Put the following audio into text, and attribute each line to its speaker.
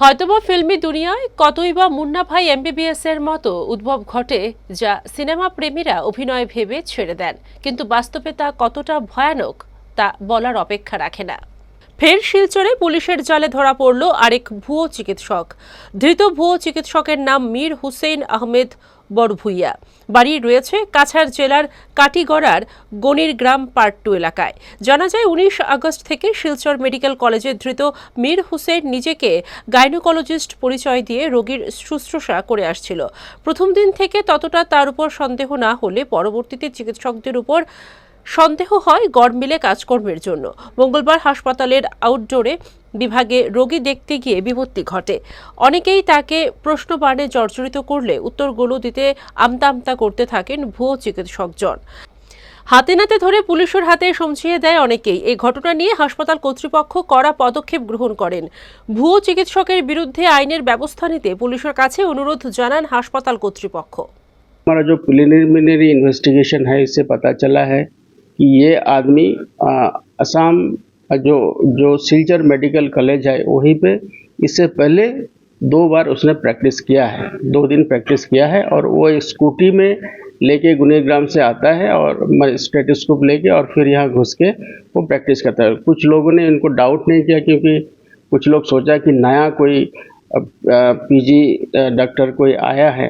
Speaker 1: হয়তোবা ফিল্মি দুনিয়ায় কতই বা মুন্না ভাই এমবিবিএস এর মতো উদ্ভব ঘটে যা সিনেমা প্রেমীরা অভিনয় ভেবে ছেড়ে দেন, কিন্তু বাস্তবে তা কতটা ভয়ানক তা বলার অপেক্ষা রাখে না। ফের শিলচরে পুলিশের জালে ধরা পড়ল আরেক ভুয়ো চিকিৎসক। ধৃত ভুয়ো চিকিৎসকের নাম মীর হুসেইন আহমেদ বড়ভুইয়া বাড়ি রয়েছে কাছাড় জেলার কাটিগড়ার গনির গ্রাম পার্ট টু এলাকায়। জানা যায়, উনিশ আগস্ট থেকে শিলচর মেডিকেল কলেজে ধৃত মীর হুসেন নিজেকে গাইনোকোলজিস্ট পরিচয় দিয়ে রোগীর শুশ্রূষা করে আসছিল। প্রথম দিন থেকে ততটা তার উপর সন্দেহ না হলে পরবর্তীতে চিকিৎসকদের উপর সন্দেহ হয় গড় মিলে কাজকর্মের জন্য মঙ্গলবার হাসপাতালের আউটডোরে বিভাগে রোগী দেখতে গিয়ে বিপত্তি ঘটে অনেকেই তাকে প্রশ্নবাণে জর্জরিত করলে উত্তরগুলো দিতে আমতা আমতা করতে থাকেন ভুয়ো চিকিৎসকজন হাতে নাতে ধরে পুলিশের হাতে সমঝিয়ে দেয় অনেকেই এই ঘটনা নিয়ে হাসপাতাল কর্তৃপক্ষ কড়া পদক্ষেপ গ্রহণ করেন ভুয়ো চিকিৎসকের বিরুদ্ধে আইনের ব্যবস্থা নিতে পুলিশের কাছে অনুরোধ জানান হাসপাতাল কর্তৃপক্ষ
Speaker 2: हमारा जो प्रिलिमिनरी इन्वेस्टिगेशन है इससे पता चला है कि ये आदमी असम, जो जो सिलचर मेडिकल कॉलेज है, वहीं पे इससे पहले दो बार उसने प्रैक्टिस किया है, दो दिन प्रैक्टिस किया है और वो स्कूटी में लेके गुनेग्राम से आता है और स्टेटोस्कोप लेके और फिर यहाँ घुस के वो प्रैक्टिस करता है। कुछ लोगों ने इनको डाउट नहीं किया क्योंकि कुछ लोग सोचा कि नया कोई पीजी डॉक्टर कोई आया है